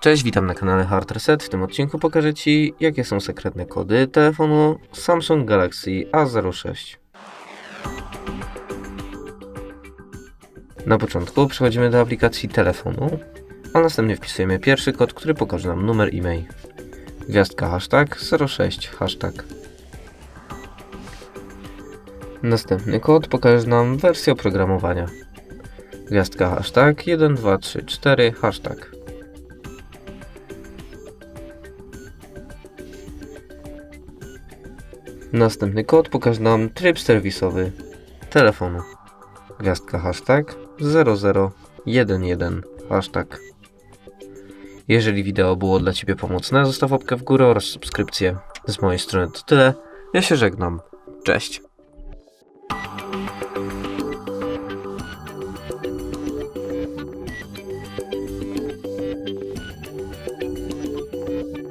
Cześć, witam na kanale Hard Reset. W tym odcinku pokażę Ci, jakie są sekretne kody telefonu Samsung Galaxy A06. Na początku przechodzimy do aplikacji telefonu, a następnie wpisujemy pierwszy kod, który pokaże nam numer e-mail. Gwiazdka hashtag 06 hashtag. Następny kod pokaże nam wersję oprogramowania. Gwiazdka hashtag 1234 hashtag. Następny kod pokaże nam tryb serwisowy telefonu. Gwiazdka hashtag 0011 hashtag. Jeżeli wideo było dla Ciebie pomocne, zostaw łapkę w górę oraz subskrypcję. Z mojej strony to tyle. Ja się żegnam. Cześć.